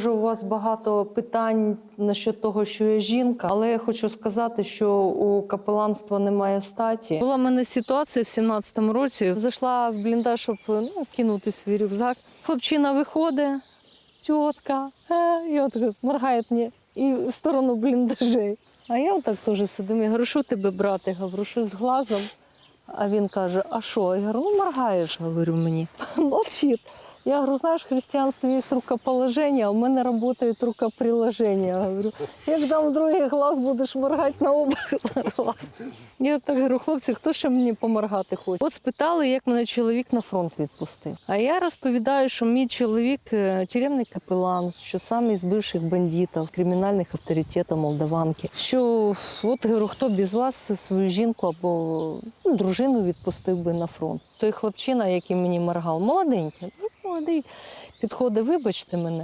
може, у вас багато питань насчет того, що я жінка, але я хочу сказати, що у капеланства немає статі. Була в мене ситуація в 17-му році. Зайшла в бліндаж, щоб ну, кинути свій рюкзак. Хлопчина виходить, тітка, е, і от моргає мені і в сторону бліндажей. А я отак теж сидим. Я говорю, що тебе брати? Говорю, що з глазом. А він каже: А що? Я говорю, ну моргаєш, говорю мені. Молчить. Я говорю, знаєш, в християнстві є рукоположення, а в мене працює рукоприложення. Говорю, як дам другий глаз, будеш моргати на оба глаз. Я так говорю, хлопці, хто ще мені поморгати хоче? От спитали, як мене чоловік на фронт відпустив. А я розповідаю, що мій чоловік е, тюремний капелан, що сам із бивших бандитів, кримінальних авторитетів Молдаванки. Що от говорю, хто без вас свою жінку або ну, дружину відпустив би на фронт. Той хлопчина, який мені моргав, молоденький, ну, молодий, підходить, вибачте мене.